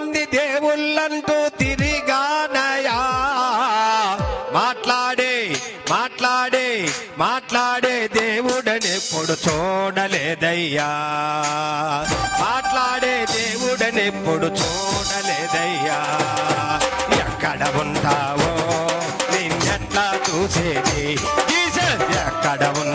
మంది దేవుళ్ళంటూ తిరిగానయా. మాట్లాడే మాట్లాడే మాట్లాడే దేవుడని ఎప్పుడు చూడలేదయ్యా. మాట్లాడే దేవుడని ఎప్పుడు చూడలేదయ్యా. ఎక్కడ ఉంటావో నిన్నెట్లా చూసేది? ఎక్కడ ఉంటా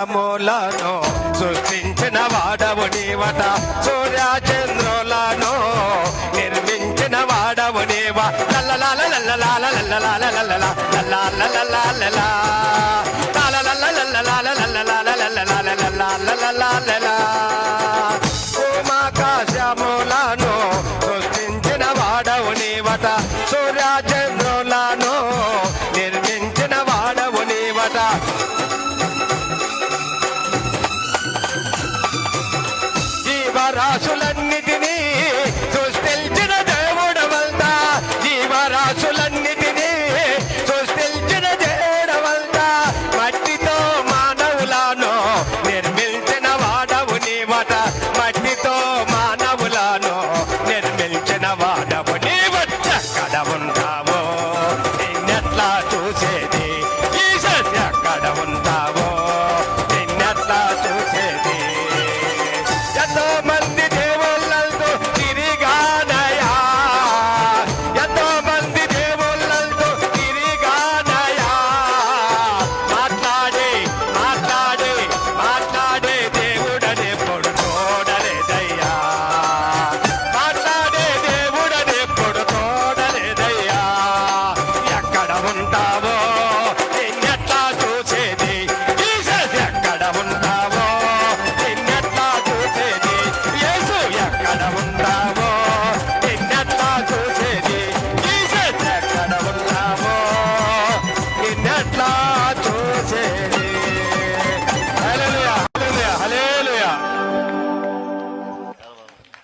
చంద్రములను సృష్టించిన వాడవు నీవట. సూర్యచంద్రులను నిర్మించిన వాడవు నీవ. ఉమాకాశములను సృష్టించిన వాడవు నీవట సూర్య రాసుల